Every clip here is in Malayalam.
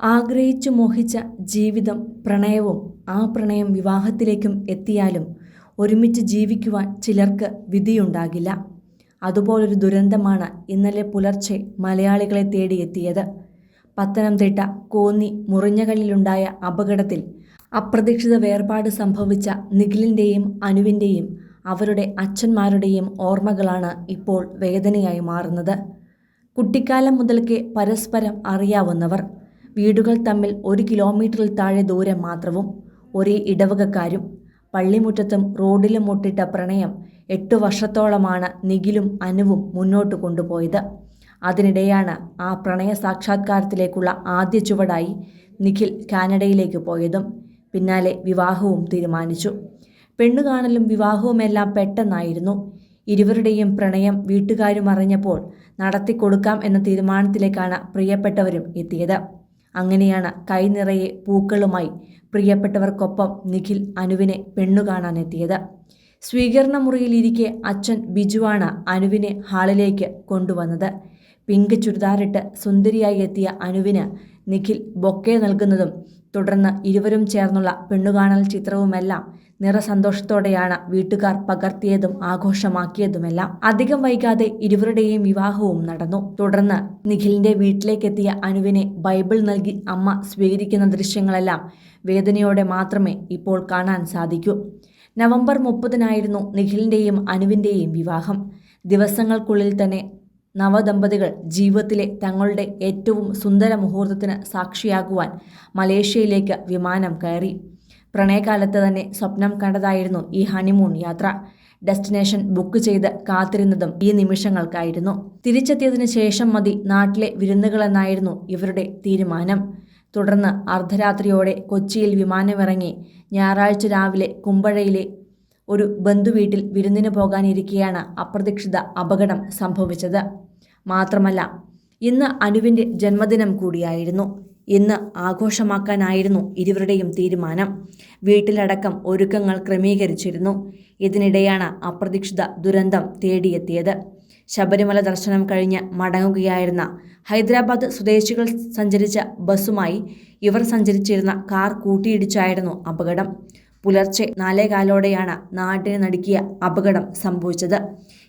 ആഗ്രഹിച്ചു മോഹിച്ച ജീവിതം പ്രണയവും ആ പ്രണയം വിവാഹത്തിലേക്കും എത്തിയാലും ഒരുമിച്ച് ജീവിക്കുവാൻ ചിലർക്ക് വിധിയുണ്ടാകില്ല. അതുപോലൊരു ദുരന്തമാണ് ഇന്നലെ പുലർച്ചെ മലയാളികളെ തേടിയെത്തിയത് പത്തനംതിട്ട കോന്നി മുറിഞ്ഞകല്ലിലുണ്ടായ അപകടത്തിൽ അപ്രതീക്ഷിത വേർപാട് സംഭവിച്ച നിഖിലിന്റെയും അനുവിന്റെയും അവരുടെ അച്ഛന്മാരുടെയും ഓർമ്മകളാണ് ഇപ്പോൾ വേദനയായി മാറുന്നത്. കുട്ടിക്കാലം മുതൽക്കേ പരസ്പരം അറിയാവുന്നവർ വീടുകൾ തമ്മിൽ ഒരു കിലോമീറ്ററിൽ താഴെ ദൂരം മാത്രവും ഒരേ ഇടവകക്കാരും പള്ളിമുറ്റത്തും റോഡിലും മുട്ടിട്ട പ്രണയം എട്ടു വർഷത്തോളമാണ് നിഖിലും അനുവും മുന്നോട്ട് കൊണ്ടുപോയത്. അതിനിടെയാണ് ആ പ്രണയ സാക്ഷാത്കാരത്തിലേക്കുള്ള ആദ്യ ചുവടായി നിഖിൽ കാനഡയിലേക്ക് പോയതും പിന്നാലെ വിവാഹവും തീരുമാനിച്ചു. പെണ്ണുകാണലും വിവാഹവുമെല്ലാം പെട്ടെന്നായിരുന്നു. ഇരുവരുടെയും പ്രണയം വീട്ടുകാരും അറിഞ്ഞപ്പോൾ നടത്തിക്കൊടുക്കാം എന്ന തീരുമാനത്തിലേക്കാണ് പ്രിയപ്പെട്ടവരും എത്തിയത്. അങ്ങനെയാണ് കൈനിറയെ പൂക്കളുമായി പ്രിയപ്പെട്ടവർക്കൊപ്പം നിഖിൽ അനുവിനെ പെണ്ണു കാണാനെത്തിയത് സ്വീകരണ മുറിയിലിരിക്കെ അച്ഛൻ ബിജുവാണ് അനുവിനെ ഹാളിലേക്ക് കൊണ്ടുവന്നത്. പിങ്ക് ചുരിദാറിട്ട് സുന്ദരിയായി എത്തിയ അനുവിന് നിഖിൽ ബൊക്കെ നൽകുന്നതും തുടർന്ന് ഇരുവരും ചേർന്നുള്ള പെണ്ണുകാണൽ ചിത്രവുമെല്ലാം നിറസന്തോഷത്തോടെയാണ് വീട്ടുകാർ പകർത്തിയതും ആഘോഷമാക്കിയതുമെല്ലാം. അധികം വൈകാതെ ഇരുവരുടെയും വിവാഹവും നടന്നു. തുടർന്ന് നിഖിലിന്റെ വീട്ടിലേക്കെത്തിയ അനുവിനെ ബൈബിൾ നൽകി അമ്മ സ്വീകരിക്കുന്ന ദൃശ്യങ്ങളെല്ലാം വേദനയോടെ മാത്രമേ ഇപ്പോൾ കാണാൻ സാധിക്കൂ. നവംബർ മുപ്പതിനായിരുന്നു നിഖിലിന്റെയും അനുവിന്റെയും വിവാഹം. ദിവസങ്ങൾക്കുള്ളിൽ തന്നെ നവദമ്പതികൾ ജീവിതത്തിലെ തങ്ങളുടെ ഏറ്റവും സുന്ദര മുഹൂർത്തത്തിന് സാക്ഷിയാകുവാൻ മലേഷ്യയിലേക്ക് വിമാനം കയറി. പ്രണയകാലത്ത് തന്നെ സ്വപ്നം കണ്ടതായിരുന്നു ഈ ഹണിമൂൺ യാത്ര. ഡെസ്റ്റിനേഷൻ ബുക്ക് ചെയ്ത് കാത്തിരുന്നതും ഈ നിമിഷങ്ങൾക്കായിരുന്നു. തിരിച്ചെത്തിയതിനു ശേഷം മതി നാട്ടിലെ വിരുന്നുകളെന്നായിരുന്നു ഇവരുടെ തീരുമാനം. തുടർന്ന് അർദ്ധരാത്രിയോടെ കൊച്ചിയിൽ വിമാനമിറങ്ങി ഞായറാഴ്ച രാവിലെ കുമ്പഴയിലെ ഒരു ബന്ധുവീട്ടിൽ വിരുന്നിന് പോകാനിരിക്കെയാണ് അപ്രതീക്ഷിത അപകടം സംഭവിച്ചത്. മാത്രമല്ല ഇന്ന് അനുവിന്റെ ജന്മദിനം കൂടിയായിരുന്നു. ഇന്ന് ആഘോഷമാക്കാനായിരുന്നു ഇരുവരുടെയും തീരുമാനം. വീട്ടിലടക്കം ഒരുക്കങ്ങൾ ക്രമീകരിച്ചിരുന്നു. ഇതിനിടെയാണ് അപ്രതീക്ഷിത ദുരന്തം തേടിയെത്തിയത്. ശബരിമല ദർശനം കഴിഞ്ഞ് മടങ്ങുകയായിരുന്ന ഹൈദരാബാദ് സ്വദേശികൾ സഞ്ചരിച്ച ബസ്സുമായി ഇവർ സഞ്ചരിച്ചിരുന്ന കാർ കൂട്ടിയിടിച്ചായിരുന്നു അപകടം. പുലർച്ചെ നാലേകാലോടെയാണ് നാട്ടിന് നടുക്കിയ അപകടം സംഭവിച്ചത്.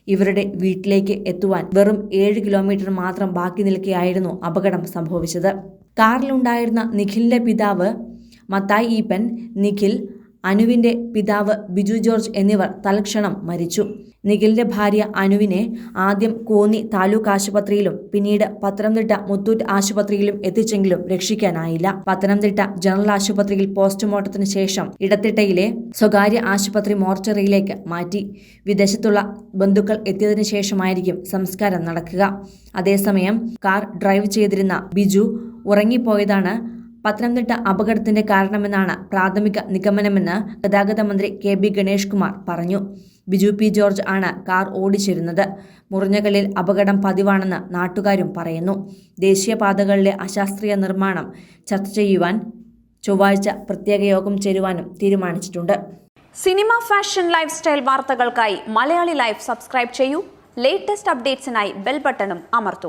ഇവരുടെ വീട്ടിലേക്ക് എത്തുവാൻ വെറും ഏഴ് കിലോമീറ്റർ മാത്രം ബാക്കി നിൽക്കെയായിരുന്നു അപകടം സംഭവിച്ചത്. കാറിലുണ്ടായിരുന്ന നിഖിലിന്റെ പിതാവ് മത്തായി ഈപ്പൻ നിഖിൽ അനുവിന്റെ പിതാവ് ബിജു ജോർജ് എന്നിവർ തൽക്ഷണം മരിച്ചു. നിഖിലിന്റെ ഭാര്യ അനുവിനെ ആദ്യം കോന്നി താലൂക്ക് ആശുപത്രിയിലും പിന്നീട് പത്തനംതിട്ട മുത്തൂറ്റ് ആശുപത്രിയിലും എത്തിച്ചെങ്കിലും രക്ഷിക്കാനായില്ല. പത്തനംതിട്ട ജനറൽ ആശുപത്രിയിൽ പോസ്റ്റ്മോർട്ടത്തിന് ശേഷം ഇടത്തിട്ടയിലെ സ്വകാര്യ ആശുപത്രി മോർച്ചറിയിലേക്ക് മാറ്റി. വിദേശത്തുള്ള ബന്ധുക്കൾ എത്തിയതിനു ശേഷമായിരിക്കും സംസ്കാരം നടക്കുക. അതേസമയം കാർ ഡ്രൈവ് ചെയ്തിരുന്ന ബിജു ഉറങ്ങിപ്പോയതാണ് പത്തനംതിട്ട അപകടത്തിന്റെ കാരണമെന്നാണ് പ്രാഥമിക നിഗമനമെന്ന് ഗതാഗത മന്ത്രി കെ ബി ഗണേഷ് കുമാർ പറഞ്ഞു. ബിജു പി ജോർജ് ആണ് കാർ ഓടിച്ചിരുന്നത്. മുറിഞ്ഞകലിൽ അപകടം പതിവാണെന്ന് നാട്ടുകാരും പറയുന്നു. ദേശീയപാതകളിലെ അശാസ്ത്രീയ നിർമ്മാണം ചർച്ച ചെയ്യുവാൻ ചൊവ്വാഴ്ച പ്രത്യേക യോഗം ചേരുവാനും തീരുമാനിച്ചിട്ടുണ്ട്. സിനിമ ഫാഷൻ ലൈഫ് സ്റ്റൈൽ വാർത്തകൾക്കായി മലയാളി ലൈഫ് സബ്സ്ക്രൈബ് ചെയ്യൂ. ലേറ്റസ്റ്റ് അപ്ഡേറ്റ്സിനായി ബെൽ ബട്ടണും അമർത്തും.